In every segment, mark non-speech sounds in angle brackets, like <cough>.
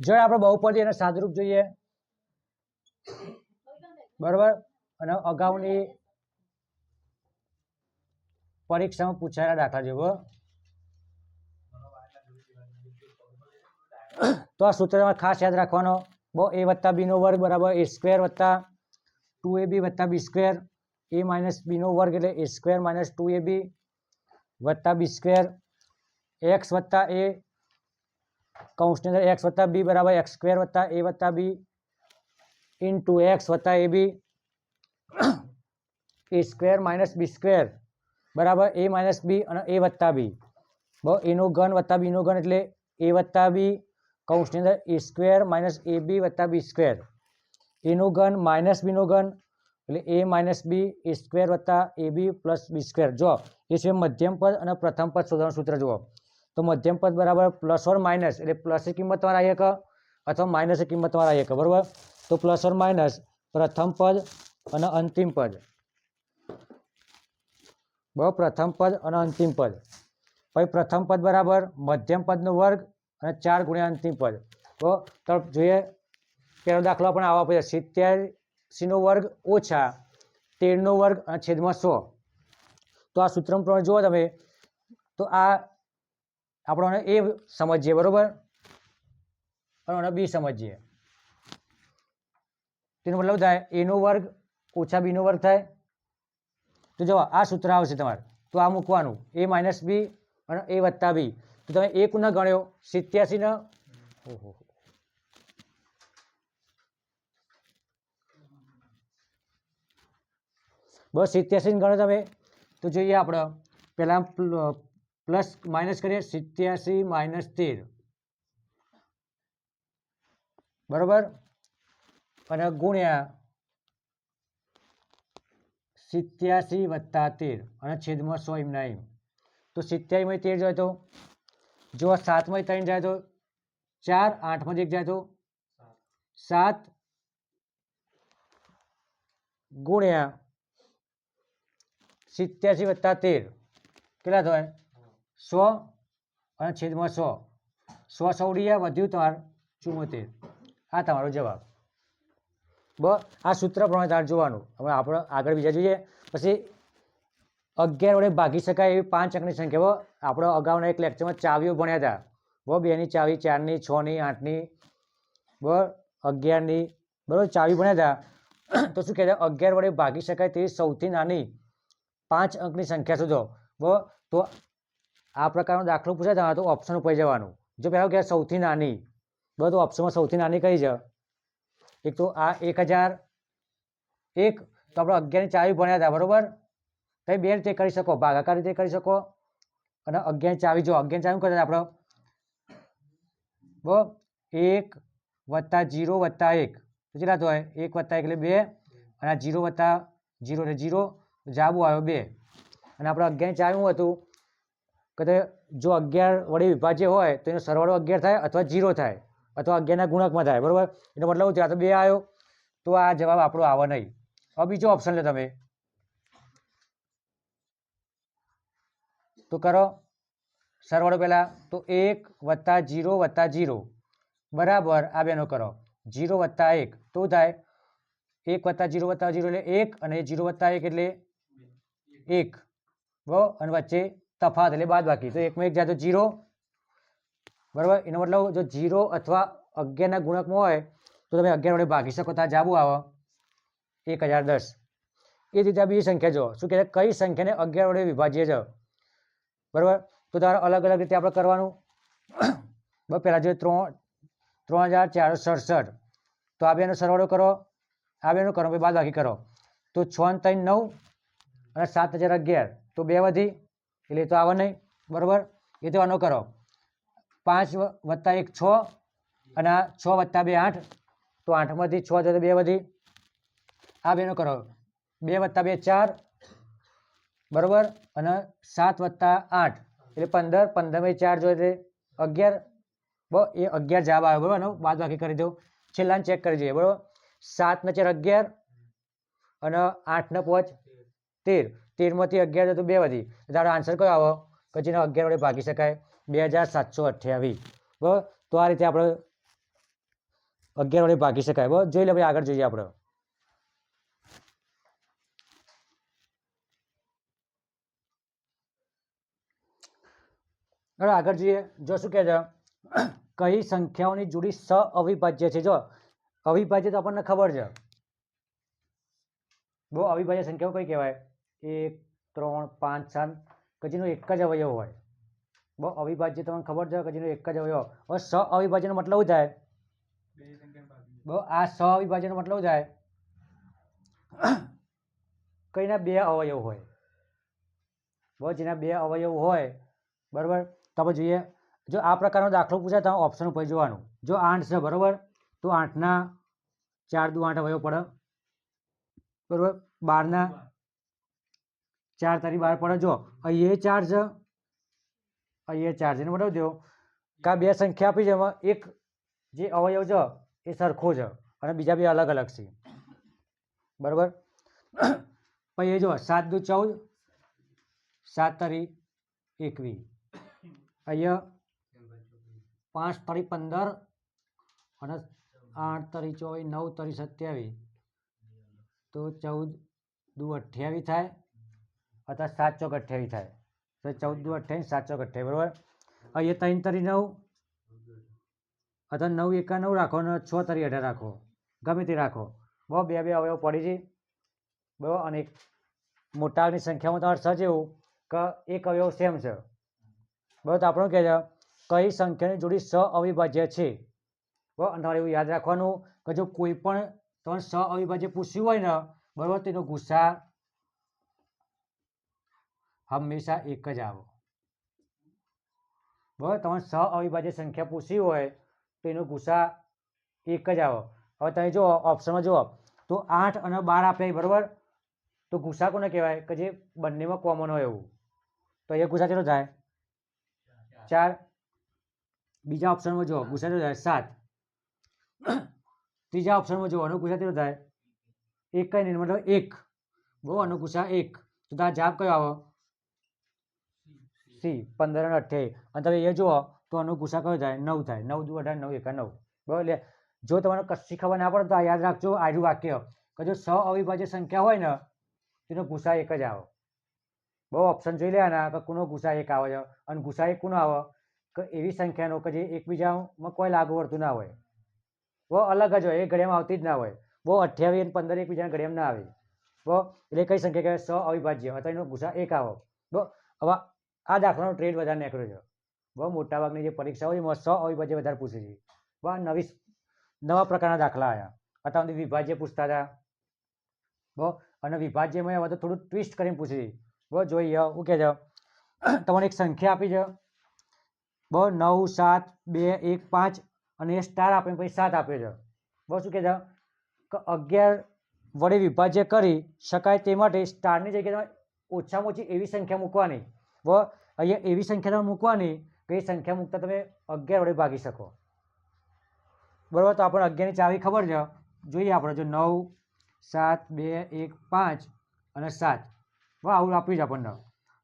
જો આપણે બહુપદી અને સાદરૂપ જોઈએ. બરોબર? અને અગાઉની પરીક્ષામાં પૂછાયેલા દાખલા જેવો તો આ સૂત્રમાં ખાસ યાદ રાખવાનો. બહુ એ વત્તા બીનો વર્ગ બરાબર એ સ્ક્વેર વત્તા ટુ એ બી વત્તા બી સ્ક્વેર. એ માઇનસ બીનો વર્ગ એટલે A square minus two A B વત્તા બી સ્ક્વેર એક્સ વત્તા એ કૌંસની અંદર એક્સ વત્તા બી બરાબર એક્સ સ્ક્વેર વત્તા એ વત્તા બી ઇન્ટુ એક્સ વત્તા A B A square minus B square બરાબર એ માઇનસ બી અને એ વત્તા બી બરાબર એનો ઘન વત્તા બીનો ઘન એટલે એ વત્તા બી કૌંસની અંદર એ સ્ક્વેર માઇનસ એ બી વત્તા બી સ્ક્વેર એનો ઘન માઇનસ બીનો ઘન એટલે એ માઇનસ બી, એ સ્ક્વેર વત્તા A B plus B square. જો એ છે મધ્યમ પદ અને પ્રથમ પદ શોધવાનું સૂત્ર, જુઓ. તો મધ્યમ પદ બરાબર પ્લસ ઓર માઇનસ, એટલે પ્લસની કિંમત તમારે શકે, અથવા માઇનસની કિંમત તમારે શકે, બરાબર? તો પ્લસ ઓર માઇનસ, પ્રથમ પદ અને અંતિમ પદ. બરાબર પ્રથમ પદ અને અંતિમ પદ. પછી પ્રથમ પદ બરાબર મધ્યમ પદનો વર્ગ અને ચાર ગુણ્યા અંતિમ પદ. તો તરફ જોઈએ પહેલો દાખલો પણ આવવા પડે સિત્યાસીનો વર્ગ ઓછા તેરનો વર્ગ અને છેદમાં સો. તો આ સૂત્ર પ્રમાણે જુઓ તમે. તો આ આપણે એ સમજીએ, બરોબર? અને બી સમજીએ. તેનો મતલબ થાય એનો વર્ગ ઓછા બીનો વર્ગ થાય. તો જો આ સૂત્ર આવશે તમારે. તો આ મૂકવાનું. એ માઇનસ બી અને એ વત્તા બી. તો તમે એક ન ગણ્યો સિત્યાસી ન ઓહો બસ સિત્યાસી ગણો તમે. તો જોઈએ આપણે. પહેલાં પ્લસ માઇનસ કરીએ, સિત્યાસી માઇનસ તેર. બરોબર? અને ગુણ્યા સિત્યાસી વત્તા તેર અને છેદમાં સો એમના એમ. તો સિત્યાસીમાં તેર જાય તો? જો સાતમાં ત્રણ જાય તો? ચાર, આઠમાં એક જાય તો? સાત. ગુણ્યા સિત્યાસી વત્તા તેર. કેટલા થાય? સો અને છેદમાં સો. સો સૌડિયા વધ્યું તમારે ચુમ્મોતેર આ તમારો જવાબ. બ, આ સૂત્ર પ્રમાણે તારે જોવાનું. હવે આપણે આગળ બીજા જોઈએ. પછી અગિયાર વડે ભાગી શકાય એવી પાંચ અંકની સંખ્યાઓ આપણે અગાઉના એક લેક્ચરમાં ચાવીઓ ભણ્યા હતા બ, બેની ચાવી ચારની, છની, આઠની. બરાબર અગિયારની. બરાબર, ચાવી ભણ્યા હતા તો શું કહેતા? અગિયાર વડે ભાગી શકાય તેવી સૌથી નાની પાંચ અંકની સંખ્યા શોધો. તો આ પ્રકારનો દાખલો પૂછાય તમારે તો ઓપ્શન ઉપર જવાનું. જો પહેલાં કે સૌથી નાની. બરાબર તો ઓપ્શનમાં સૌથી નાની કઈ છે? એક તો આ એક હજાર, એક, તો આપણે અગિયારની ચાવી ભણ્યા હતા, બરાબર? તમે બે રીતે કરી શકો, ભાગાકાર રીતે કરી શકો. અને અગિયાર ચાવી, જો અગિયાર ચાવી કરતા આપણે? બરાબર એક વત્તા જીરો વત્તા એક. કેટલા થાય એક વત્તા એટલે બે. અને આ જીરો વત્તા જીરો એટલે જીરો. જાબુ આવ્યો બે. અને આપણે અગિયાર જાણ્યું હતું કે જો અગિયાર વડે વિભાજ્ય હોય તો એનો સરવાળો અગિયાર થાય અથવા જીરો થાય અથવા અગિયારના ગુણકમાં થાય. બરાબર? એનો મતલબ ત્યાં તો બે આવ્યો. તો આ જવાબ આપણો આવે નહીં. હવે બીજો ઓપ્શન લે તમે. તો કરો. સરવાળો પહેલાં તો એક વત્તા જીરો વત્તા જીરો. બરાબર? આ બેનો કરો. જીરો વત્તા એક. તો થાય? એક વત્તા જીરો વત્તા જીરો એટલે એક અને જીરો વત્તા એક એટલે એક બરાબર અને વચ્ચે તફાત એટલે બાદ બાકી તો એકમાં એક જાય તો જીરો, બરાબર? એનો મતલબ જો જીરો અથવા અગિયારના ગુણકમાં હોય તો તમે અગિયાર વડે ભાગી શકો. ત્યાં જાબુ આવે. એક હજાર દસ. એ જ રીતે આ બીજી સંખ્યા જુઓ. શું કહે કઈ સંખ્યાને અગિયાર વડે વિભાજ્ય જાઓ બરાબર? તો તમારે અલગ અલગ રીતે આપણે કરવાનું. <coughs> બરાબર પહેલાં જોઈએ ત્રણ ત્રણ હજાર ચારસો સડસઠ. તો આ બેનો સરવાળો કરો. આ બેનો કરો બાદ બાકી કરો. તો છ ત્રણ નવ અને સાત હજાર અગિયાર. તો બે વધી, એટલે તો આવે નહીં. બરાબર? એ તો આનો કરો. પાંચ વત્તા એક છ અને છ વત્તા બે આઠ. તો આઠમાંથી છ જતો બે વધી. આ બેનો કરો. બે વત્તા બે ચાર. બરાબર? અને સાત વત્તા આઠ. એટલે પંદર પંદરમાંથી ચાર જોઈએ એટલે અગિયાર. બરાબર એ અગિયાર જવાબ આવ્યો. બરાબર? એનો બાદ બાકી કરી દો છેલ્લાને ચેક કરી જોઈએ. બરાબર? સાતને ચાર અગિયાર અને આઠને પાંચ. તેર. તેરમાંથી અગિયાર તો બે વધી. તારો આન્સર કયો આવો? કે જેને અગિયાર વડે ભાગી શકાય. બે હજાર સાતસો અઠ્યાવીસ. બરાબર? તો આ રીતે આપણે અગિયાર વડે ભાગી શકાય. બરાબર? જોઈ લે ભાઈ, આગળ જોઈએ આપણે. હવે આગળ જોઈએ. જો શું કહે છે? કઈ સંખ્યાઓની જોડી સ અવિભાજ્ય છે? જો, અવિભાજ્ય તો આપણને ખબર છે. બહુ અવિભાજ્ય સંખ્યાઓ કઈ કહેવાય? એક, ત્રણ, પાંચ, સાત, કે જેનો એક જ અવયવ હોય. બહુ અવિભાજ્ય તમને ખબર છે કે જેનો એક જ અવયવ હવે સ અવિભાજ્યનો મતલબ શું થાય? બહુ આ સ અવિભાજ્યનો મતલબ થાય? <coughs> કઈના બે અવયવ હોય. બહુ જેના બે અવયવ હોય, બરાબર? તો આપણે જોઈએ, જો આ પ્રકારનો દાખલો પૂછાય તો ઓપ્શન ઉપર જોવાનું. જો આઠ છે, બરાબર? તો આઠના ચાર દુ આઠ અવયવ પડે. બરાબર? બારના ચાર તારી બાર પડે જો, અહીંયા ચાર છે. ચાર છે. એને બતાવી દો. કાં બે સંખ્યા આપી છે, એમાં એક જે અવયવ છે, એ સરખો છે અને બીજા બે અલગ અલગ છે. બરાબર? <coughs> પછી એ જો, સાત દુ ચૌદ, સાત તારી એકવીસ. અહીંયા પાંચ તારી પંદર અને આઠ તરી ચોવીસ, નવ તરી સત્યાવીસ. તો ચૌદ દુ અઠ્યાવીસ થાય. અથવા સાત ચોક અઠ્યાવીસ થાય. તો ચૌદ દુ અઠ્યાવીસ સાત ચોક અઠ્યાવીસ બરાબર? અહીંયા ત્રણ તારી નવ. અથવા નવ એકા નવ રાખો અને છ તારી અઢાર રાખો. ગમે તે રાખો. બહુ બે બે અવયવ પડી છે. બરાબર? અને મોટાની સંખ્યામાં તમારે સજ એવું કે એક અવયવ સેમ છે. બરાબર? તો આપણું કહે છે કઈ સંખ્યાની જોડી સ અવિભાજ્ય છે? બરાબર? તમારે એવું યાદ રાખવાનું કે જો કોઈ પણ તમને સ અવિભાજ્ય પૂછ્યું હોય ને, બરાબર, તેનો ગુસ્સા હંમેશા એક જ આવો. બરાબર? તમે સ અવિભાજ્ય સંખ્યા પૂછી હોય તો એનો ગુસ્સા એક જ આવો. હવે તમે જો ઓપ્શનમાં જુઓ. તો આઠ અને બાર આપ્યા બરાબર? તો ગુસા કોને કહેવાય? કે જે બંનેમાં કોમન હોય એવું. તો એ ગુસા કેટલો થાય? ચાર. બીજા ઓપ્શનમાં જુઓ ગુસા કેટલો થાય? સાત. ત્રીજા ઓપ્શનમાં જુઓ ગુસ્સા કેટલો થાય? એક કઈ નહીં, મતલબ એક. બહુ આનો એક. તો તારા જવાબ કયો આવો? સી પંદર અને અઠ્યાવીસ. અને તમે એ જુઓ, તો આનો ગુસા કયો થાય? નવ થાય. નવ દુ અઢાર, નવ એકા નવ. બરાબર? એટલે જો તમારે કશી ખબર ના પડે તો યાદ રાખજો આજુ વાક્ય. કે જો સ અવિભાજ્ય સંખ્યા હોય ને, તેનો ગુસ્સા એક જ આવે. બહુ ઓપ્શન જોઈ લેવાના કે કોનો ગુસ્સા એક આવે છે અને ગુસ્સા એક કોનો આવે. કે એવી સંખ્યાનો કે જે એકબીજામાં કોઈ લાગુ પડતું ના હોય. બહુ અલગ જ હોય. એ ઘડિયામાં આવતી જ ના હોય. બહુ અઠ્યાવીસ અને પંદર એકબીજાના ઘડિયામાં ના આવે. બહુ. એટલે કઈ સંખ્યા કહેવાય? સ અવિભાજ્ય. અથવા એનો ગુસ્સા એક આવો. બહુ. હવે આ દાખલાનો ટ્રેડ વધારે નીકળ્યો છે. બહુ મોટા ભાગની જે પરીક્ષા હોય એમાં હોય પછી વધારે પૂછે છે. બહુ નવી નવા પ્રકારના દાખલા આવ્યા અત્યાર સુધી વિભાજ્ય પૂછતા હતા. બહુ, અને વિભાજ્યમાં હવે તો થોડું ટ્વિસ્ટ કરીને પૂછે છે. બહુ જોઈએ શું કહે છે તમને એક સંખ્યા આપી છે. બહુ, નવ, સાત, બે, એક, પાંચ, અને એ સ્ટાર આપીને પછી સાત આપે છે. બહુ શું કહે છે કે અગિયાર વડે વિભાજ્ય કરી શકાય તે માટે સ્ટારની જગ્યાએ ઓછામાં ઓછી એવી સંખ્યા મૂકવાની. બહુ અહીંયા એવી સંખ્યા તમે મૂકવાની કે એ સંખ્યા મૂકતા તમે અગિયાર વડે ભાગી શકો. બરાબર? તો આપણે અગિયારની ચાવી ખબર છે. જોઈએ આપણે જો નવ, સાત, બે, એક, પાંચ અને સાત. બરાબર આવું આપ્યું છે આપણને.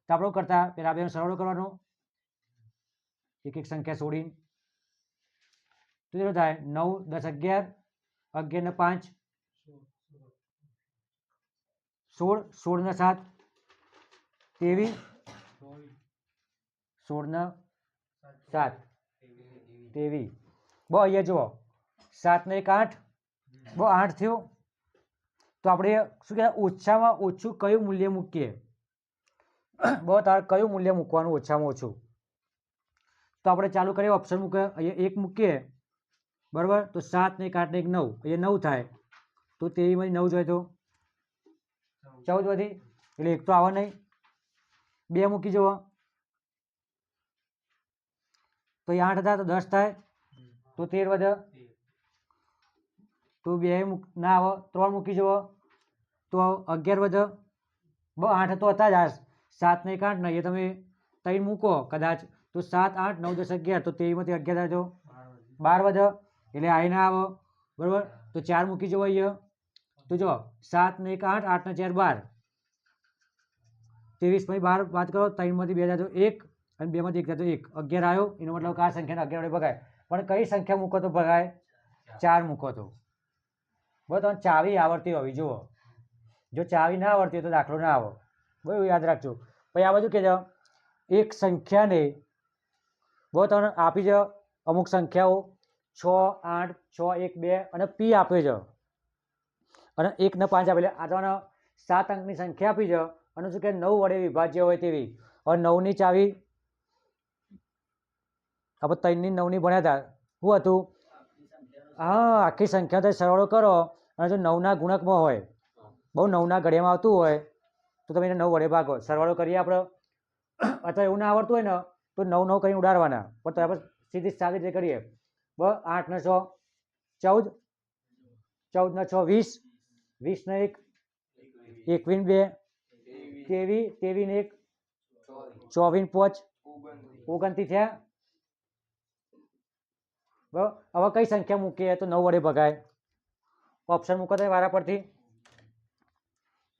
તો આપણે કરતાં પહેલાં બેનો સરવાળો કરવાનો. એક એક સંખ્યા છોડીને. તો કેટલું થાય નવ, દસ, અગિયાર અગિયાર ને પાંચ. સોળ સોળ ને સાત. ત્રેવીસ. સોળ ને સાત. તેવી. બો અહીંયા જુઓ. સાતને એક આઠ. બો આઠ થયો. તો આપણે શું કહેવાય? ઓછામાં ઓછું કયું મૂલ્ય મૂકીએ? બહુ તારે કયું મૂલ્ય મૂકવાનું ઓછામાં ઓછું? તો આપણે ચાલુ કરીએ ઓપ્શન મૂકે અહીંયા એક મૂકીએ. બરાબર? તો સાત ને એક આઠ ને એક નવ. અહીંયા નવ થાય. તો તેવીમાંથી નવ જોઈએ તો? ચૌદ. વધી એટલે એક તો આવે નહીં. બે મૂકી જુઓ. તો એ આઠ હતા તો દસ થાય. તો તેર વધે. તો બે ના આવે ત્રણ મૂકી જવો તો અગિયાર વધે. બ આઠ તો હતા જ આ સાત ને એક આઠ ને એ તમે ત્રણ મૂકો કદાચ. તો સાત આઠ નવ દસ અગિયાર. તો તેવીમાંથી અગિયાર થાય તો બાર વધે. એટલે આ ના આવો. બરાબર? તો ચાર મૂકી જવો અહીંયા. તો જો સાત ને એક આઠ આઠ ને ચાર બાર. ત્રેવીસ પછી બાર વાત કરો ત્રણમાંથી બે હજાર એક. અને બેમાંથી એક થતો એક. અગિયાર આવ્યો, એનો મતલબ કે આ સંખ્યાને અગિયાર વડે ભગાય. પણ કઈ સંખ્યા મૂકો તો ભગાય? ચાર મૂકો તો. બરાબર તમને ચાવી આવડતી હોવી, જુઓ. જો ચાવી ના આવડતી હોય તો દાખલો ના આવો. બરાબર યાદ રાખજો. પછી આ બધું કહેજો એક સંખ્યાને બહુ તમને આપી છે અમુક સંખ્યાઓ, છ, આઠ, છ, એક, બે અને પી આપે છે. અને એક ને પાંચ આપે. એટલે આ તમને સાત અંકની સંખ્યા આપી છે. અને શું કે નવ વડે વિભાજ્ય હોય તેવી. હવે નવની ચાવી આપણે ત્રણની નવની ભણ્યા હતા. શું હતું? હા, આખી સંખ્યા તો સરવાળો કરો અને જો નવના ગુણકમાં હોય, બહુ નવના ઘડિયામાં આવતું હોય, તો તમે એને નવ વડે ભાગો. સરવાળો કરીએ આપણે. અથવા એવું ના આવડતું હોય ને, તો નવ નવ કરીને ઉડાડવાના. પણ તો સીધી સાદી રીતે કરીએ. બ, આઠ ને છ, ચૌદ. ચૌદ ને છ, વીસ. વીસ ને એક. એકવીન બે. તેવી તેવી ને એક. ચોવીન પાંચ. ઓગણતી થયા. બરાબર? હવે કઈ સંખ્યા મૂકીએ? તો નવ વડે ભગાય. ઓપ્શન મૂકો તો વારા પરથી.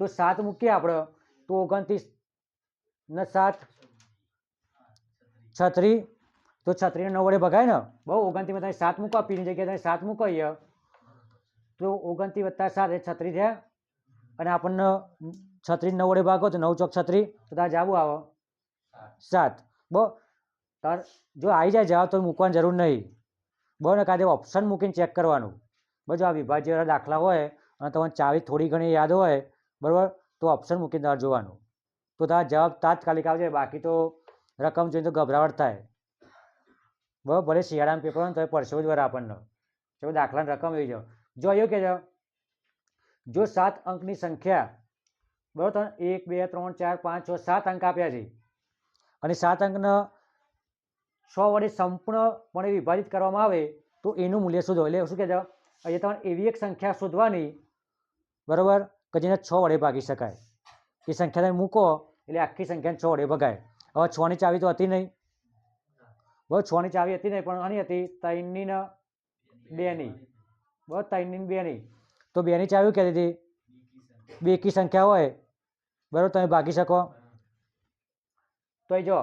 તો સાત મૂકીએ આપણે. તો ઓગણત્રીસ ને સાત. છત્રી. તો છત્રીને નવ વડે ભગાય ને? બહુ? ઓગણતી તમે સાત મૂકો. પીની જગ્યાએ તમે સાત મૂકો તો ઓગણત્રીસ વત્તા સાત એ છત્રી થયા અને આપણને છત્રી નવ વડે ભાગો તો નવ ચોક છત્રી. તો તાર જવું આવે. સાત. બહુ? તાર જો આવી જાય જવાબ તો મૂકવાની જરૂર નહીં. બહુ ને કાંઈ ઓપ્શન મૂકીને ચેક કરવાનું. બસ આ વિભાજ્યવાળા દાખલા હોય અને તમને ચાવી થોડી ઘણી યાદ હોય, બરાબર, તો ઓપ્શન મૂકીને તમારે જોવાનું. તો તારા જવાબ તાત્કાલિક આવજે બાકી તો રકમ જોઈને તો ગભરાવટ થાય. બરાબર, ભલે શિયાળામાં પેપર હોય તો પડશે જ વાર આપણને. ચલો દાખલાની રકમ એવી જાઓ જો અહીં કે જો સાત અંકની સંખ્યા, બરાબર તમે એક, બે, ત્રણ, ચાર, પાંચ, છ, સાત અંક આપ્યા છે. અને સાત અંકના છ વડે સંપૂર્ણપણે વિભાજિત કરવામાં આવે તો એનું મૂલ્ય શોધો. એટલે શું કહેજો? અહીંયા તમારે એવી એક સંખ્યા શોધવાની, બરાબર, કે જેને છ વડે ભાગી શકાય. એ સંખ્યા તમે મૂકો, એટલે આખી સંખ્યાને છ વડે ભગાય. હવે છની ચાવી તો હતી નહીં. બરાબર છની ચાવી હતી નહીં, પણ આની હતી ત્રણની ને બેની. બરાબર ત્રણની બેની. તો બેની ચાવી કહેતી હતી? બે એકી સંખ્યા હોય. બરાબર, તમે ભાગી શકો. તો એ જો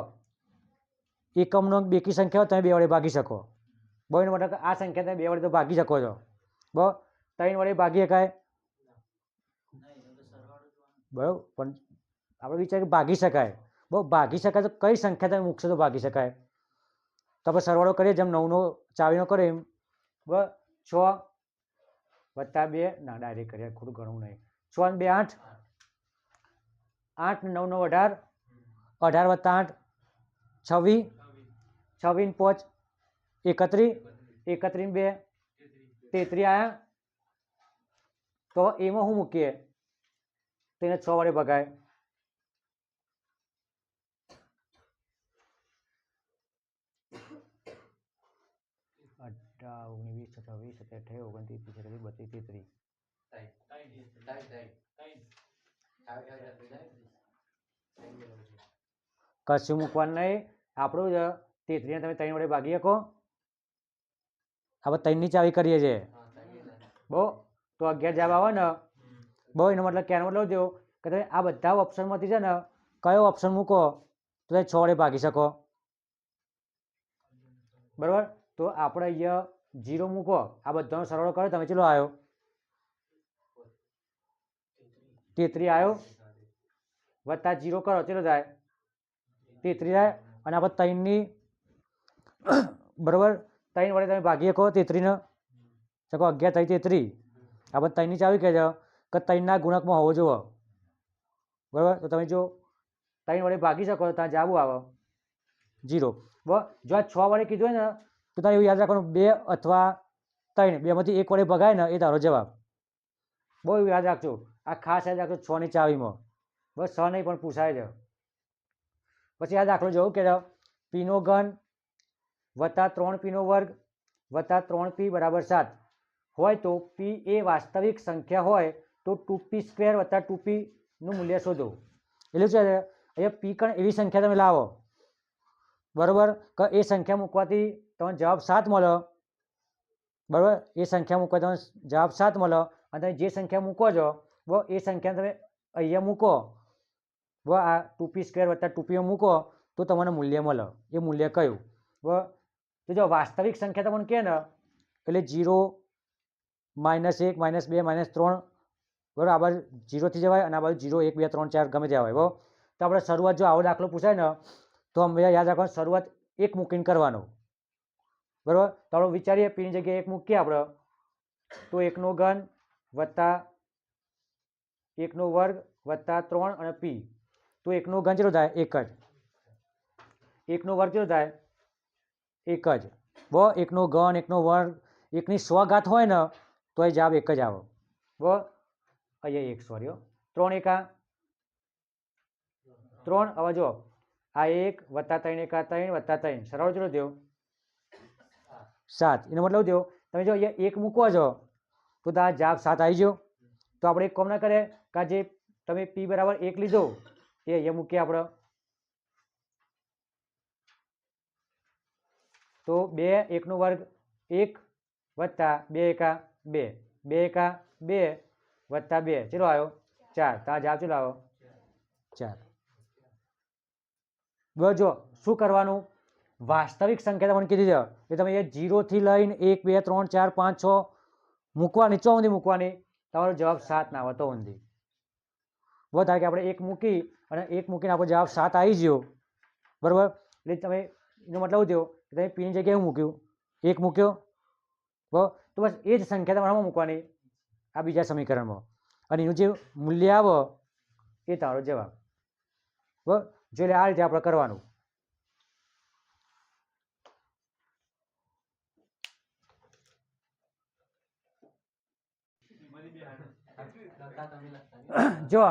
એકમનો બેકી સંખ્યા હોય તમે બે વડે ભાગી શકો. બહુ એનો મતલબ કે આ સંખ્યા તમે બે વડે તો ભાગી શકો છો. બરાબર ત્રણ વડે ભાગી શકાય બરાબર, પણ આપણે વિચાર કે ભાગી શકાય. બહુ ભાગી શકાય તો કઈ સંખ્યા તમે મૂકશો તો ભાગી શકાય. તો આપણે સરવાળો કરીએ જેમ નવનો ચાવીનો કરે એમ. બરાબર? છ વત્તા બે, ના ડાયરેક્ટ કરીએ ખોટું ગણવું નહીં. છ અને બે આઠ? આઠ ને નવ નવ અઢાર. અઢાર વત્તા આઠ, છવ્વીસ. છવ્વીસ પોચ એકત્રીસ એકત્રીસ બે, તેત્રી આયા. તો એમાં શું મૂકીએ? તેને છ વડે ભગાય. અઢાર ઓગણીસ વીસ છવ્વીસ ઓગણત્રીસ, ત્રીસ, એકત્રીસ કશું મૂકવાનું નહીં. આપણું જ તેત્રીને તમે ત્રણ વડે ભાગી શકો. આપણે ત્રણની ચાવી કરીએ છીએ. બહુ? તો અગિયાર જવાબ આવે ને. બહુ, એનો મતલબ કહેવાનો મતલબ જો કે તમે આ બધા ઓપ્શનમાંથી છે ને, કયો ઓપ્શન મૂકો, તો તમે છ વડે ભાગી શકો. બરાબર? તો આપણે અહીંયા જીરો મૂકો. આ બધાનો સરવાળો કરો, તમે ચલો આવ્યો તેત્રી આવ્યો વત્તા જીરો કરો, ચલો જાય તેત્રી જાય અને આપણે ત્રણની <coughs> બરાબર? ત્રણ વડે તમે ભાગી શકો તેત્રીને. શકો અગિયાર, ત્રણ, તેત્રી. આપણે ત્રણની ચાવી કહેજો, કે ત્રણના ગુણકમાં હોવો જોવો બરાબર? તો તમે જો, ત્રણ વડે ભાગી શકો તો ત્યાં જાવું આવે. જીરો જો આ છ વડે કીધું હોય ને, તો તારે એવું યાદ રાખવાનું, બે અથવા ત્રણ. બેમાંથી એક વડે ભગાય ને, એ તારો જવાબ. બહુ એવું યાદ રાખજો. આ ખાસ યાદ રાખજો છની ચાવીમાં. બસ, છ નહીં પણ પૂછાય છે. પછી આ દાખલો જોવું કે પીનો ઘન વત્તા ત્રણ પીનો વર્ગ વત્તા ત્રણ પી બરાબર સાત. હોય તો પી એ વાસ્તવિક સંખ્યા હોય તો ટુ પી સ્ક્વેર વત્તા ટુ પીનું મૂલ્ય શોધો. એટલે છે? અહીંયા પી કણ એવી સંખ્યા તમે લાવો. બરાબર? કે એ સંખ્યા મૂકવાથી તમને જવાબ સાત મળે. બરાબર? એ સંખ્યા મૂકવા તમને જવાબ સાત મળે. અને તમે જે સંખ્યા મૂકો છો બરાબર એ સંખ્યા તમે અહીંયા મૂકો. વ આ ટુ પી સ્ક્વેર વત્તા ટુ મૂકો તો તમને મૂલ્ય મળે. એ મૂલ્ય કયું? વ તો જો વાસ્તવિક સંખ્યા તમને કહે ને, એટલે જીરો માઇનસ એક માઇનસ બે માઇનસ ત્રણ, બરાબર? આ બાજુ જીરોથી જવાય અને આ બાજુ જીરો એક, બે, ત્રણ, ચાર ગમે ત્યાં હોય, બરાબર? તો આપણે શરૂઆત જો આવો દાખલો પૂછાય ને, તો અમે યાદ રાખવાનું, શરૂઆત એક મૂકીને કરવાનો. બરાબર? તો આપણે વિચારીએ પીની જગ્યાએ એક મૂકીએ આપણે. તો એકનો ઘન વત્તા એકનો વર્ગ વત્તા ત્રણ અને પી તો એકનો ઘન કેટલો થાય? એક જ. એકનો વર્ગ કેટલો થાય? એક જ. બ, એકનો ગણ એકનો વર્ગ, એકની સ્વઘાત હોય ને તો એ જવાબ એક જ આવે. બ, અહીંયા એક સોરી ત્રણ એકા? ત્રણ? હવે જો આ એક વત્તા ત્રણ એકા ત્રણ વત્તા ત્રણ. સરળ કેટલો દેવ સાત. એનો મતલબ દેવો તમે જો અહીંયા એક મૂકવા છો, તો આ જવાબ સાત આવી ગયો. તો આપણે એક કોમ ના કરે કે જે તમે પી બરાબર એક લીધો, એ અહીંયા મૂકીએ આપણે. તો બે એકનો વર્ગ એક વત્તા બે એકા બે. બે એકા બે વત્તા બે. ચલો આવ્યો? ચાર. તા જવાબ ચલો આવ્યો? ચાર. જો, શું કરવાનું? વાસ્તવિક સંખ્યા તમને કીધી છે. કે તમે એ જીરોથી લઈને એક, બે, ત્રણ, ચાર, પાંચ, છ મૂકવાની ચો ઊંધી મૂકવાની. તમારો જવાબ સાત ના આવે તો ઊંધી. બહુ થાય કે આપણે એક મૂકી અને એક મૂકીને આપણો જવાબ સાત આવી ગયો. બરાબર? એટલે તમે એનો મતલબ થયો? કે તમે પીની જગ્યાએ હું મૂક્યું? એક મૂક્યો. તો બસ એ જ સંખ્યા તમારે આમાં મૂકવાની આ બીજા સમીકરણમાં. અને એનું જે મૂલ્ય આવો એ તમારો જવાબ. બરાબર જો આ રીતે આપણે કરવાનું. જો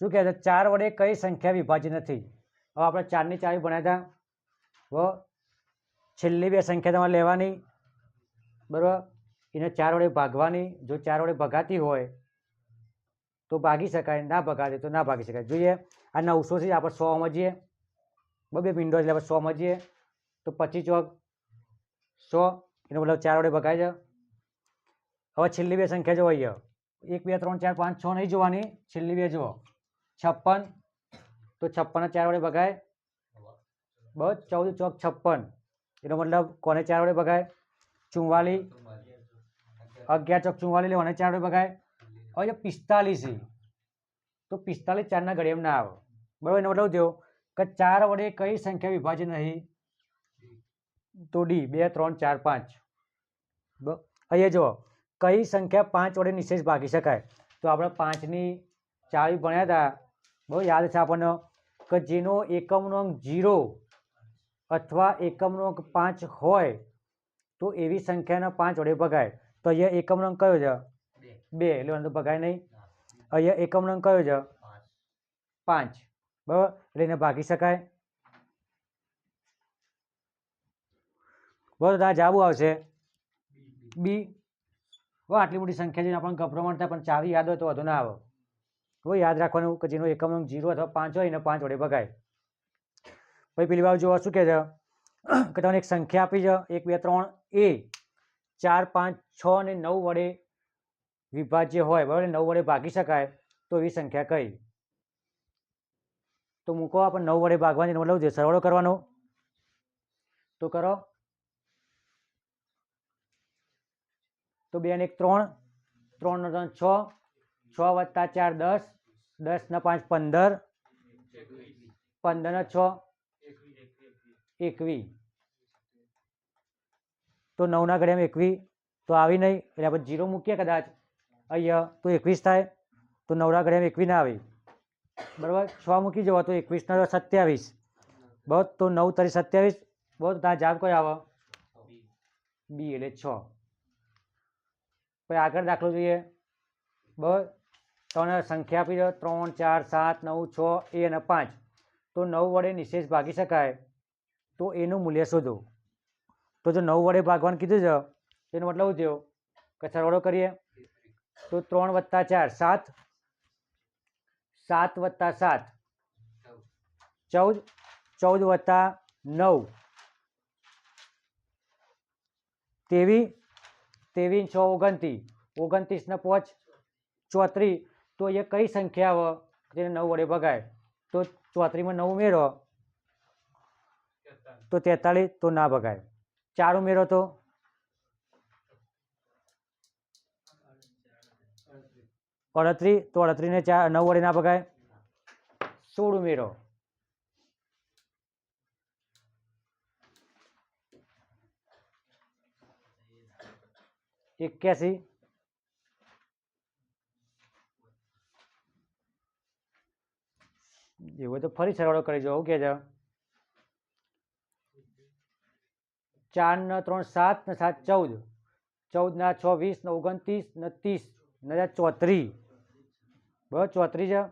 શું કહે ચાર વડે કઈ સંખ્યા વિભાજ્ય નથી? હવે આપણે ચારની ચાવી ભણ્યા હતા વ છેલ્લી બે સંખ્યા તમારે લેવાની બરાબર એને ચાર વડે ભાગવાની જો ચાર વડે ભગાતી હોય તો ભાગી શકાય ના ભગાતી તો ના ભાગી શકાય જોઈએ આ નવસોથી આપણે સો સમજીએ બબે પિંડો એટલે આપણે સો સમજીએ તો પચીસ ચોક સો એનો મતલબ ચાર વડે ભગાય છે હવે છેલ્લી બે સંખ્યા જોવો અહીંયા એક બે ત્રણ ચાર પાંચ છ નહીં જોવાની છેલ્લી બે જુઓ છપ્પન તો છપ્પન ચાર વડે ભગાય? બસ, ચૌદ, ચોક, છપ્પન. એનો મતલબ કોને ચાર વડે ભગાય? ચુમ્વાલીસ અગિયાર, ચોક ચુમ્વાલીસ લેવાને ચાર વડે ભગાય? હવે જો પિસ્તાલીસ તો પિસ્તાલીસ ચારના ઘડિયામાં ના આવે. બરાબર, એનો મતલબ થયો કે ચાર વડે કઈ સંખ્યા વિભાજ્ય નહીં તો ડી, બે, ત્રણ, ચાર, પાંચ. અહીંયા જુઓ, કઈ સંખ્યા પાંચ વડે નિશેષ ભાગી શકાય? તો આપણે પાંચની ચાવી ભણ્યા હતા. બહુ યાદ છે આપણને. કે જેનો એકમનો અંક જીરો અથવા એકમનો અંક પાંચ હોય, તો એવી સંખ્યાના પાંચ વડે ભગાય. તો અહીંયા એકમનો અંક કયો છે? બે. એટલે વાંધો ભગાય નહીં. અહીંયા એકમનો અંક કયો છે? પાંચ. બરાબર? એટલે એને ભાગી શકાય. બરાબર આ જવાબ આવશે. બી. આટલી મોટી સંખ્યા છે આપણને ગભરામણ થાય, પણ ચાવી યાદ હોય તો વધુ ના આવે. હવે યાદ રાખવાનું કે જેનો એકમ અંક જીરો અથવા પાંચ હોય એને પાંચ વડે ભગાય. પછી પેલી બાજુ જોવા શું કહે છે? કે તમને એક સંખ્યા આપી છે. એક, બે, ત્રણ, એ. ચાર, પાંચ, છ અને નવ વડે વિભાજ્ય હોય, બરાબર? નવ વડે ભાગી શકાય તો એવી સંખ્યા કઈ? તો મૂકો આપણે નવ વડે ભાગવાની મતલબ છે સરવાળો કરવાનો. તો કરો. તો બે ને એક, ત્રણ. ત્રણ ત્રણ, છ. છ વત્તા ચાર, દસ. દસ ને પાંચ, પંદર. પંદર ને છ. એકવી. તો નવના ઘડિયામાં એકવી. તો આવી નહીં. એટલે આપણે જીરો મૂકીએ કદાચ. અહીંયા તો એકવીસ થાય. તો નવના ઘડિયામાં એકવી ના આવી. બરાબર? છ મૂકી જવા તો એકવીસ ને સત્યાવીસ. બસ, તો નવ તારી સત્યાવીસ. બસ ત્યાં જાબ કયો આવે? બી. એટલે છ. પછી આગળ દાખલો જોઈએ. બસ તમને સંખ્યા આપી દો. ત્રણ, ચાર, સાત, નવ, છ, એ અને પાંચ. તો નવ વડે નિશેષ ભાગી શકાય. તો એનું મૂલ્ય શોધો. તો જો નવ વડે ભાગવાનું કીધું છે તેનો મતલબ થયો? કે સરવાળો કરીએ. તો ત્રણ વત્તા ચાર, સાત. સાત વત્તા સાત. ચૌદ. ચૌદ વત્તા નવ. તેવી તેવી છ ઓગણતી ઓગણત્રીસ. ને પાંચ. ચોત્રીસ. તો એ કઈ સંખ્યા આવે તેને નવ વડે ભગાય? તો ચોત્રીસમાં નવ ઉમેરો. તો તેતાલીસ તો ના ભગાય. ચાર ઉમેરો તો? અડત્રીસ. તો અડત્રીસને ચાર, નવ વડે ના ભગાય? સોળ ઉમેરો. એક્યાસી. એવું હોય તો ફરી સરવાળો કરી જાઓ કે છે ચાર ને ત્રણ સાત ને સાત ચૌદ. ચૌદ ના છ વીસ ને ઓગણત્રીસ ને ત્રીસ. ને ચોત્રીસ બરાબર ચોત્રીસ છે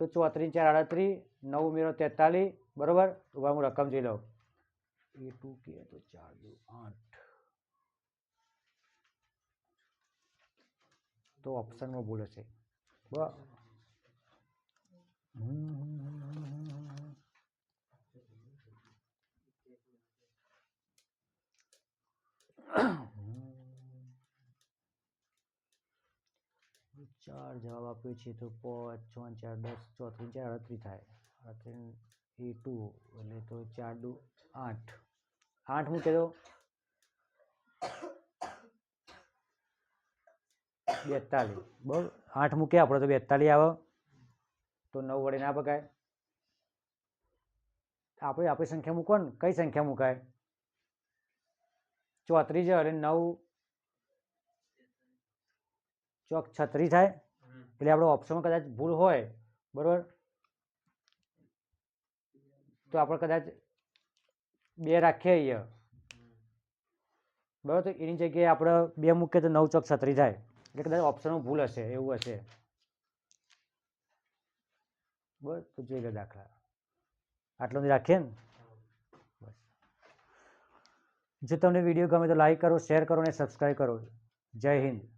તો ચોત્રીસ ચાર આડત્રીસ, નવ ઉમેરો તેતાલીસ, બરાબર? ઊભા હું રકમ જોઈ લઉં. એ ટુ કે તો ચાર દુ આઠ. તો ઓપ્શનમાં ભૂલ હશે. બરાબર? ચાર જવાબ આપ્યો છે તો પાંચ, છ, ચાર, દસ, ચોત્રીસ, ચાર, અડત્રીસ થાય. અડત્રીસ એ ટુ એટલે તો ચાર દુ, આઠ. આઠ મૂકે તો બેતાલીસ. બરાબર. આઠ મૂકે આપણે તો બેતાલીસ આવે. તો નવ વડે ના પકાય આપણે આપણી સંખ્યા મૂકો ને કઈ સંખ્યા મુકાય? ચોત્રીસ એટલે નવ ચોક છત્રીસ થાય. એટલે આપણો ઓપ્શનમાં કદાચ ભૂલ હોય, બરાબર? તો આપણે કદાચ બે રાખીએ અહીંયા. બરાબર? તો એની જગ્યાએ આપણે બે મૂકીએ તો નવ ચોક છત્રીસ થાય. એટલે કદાચ ઓપ્શનમાં ભૂલ હશે, એવું હશે. બસ, તો જોઈ લો દાખલા. આટલો રાખીએ ને? બસ. જો તમને વીડિયો ગમે તો લાઈક કરો શેર કરો અને સબસ્ક્રાઈબ કરો. જય હિન્દ.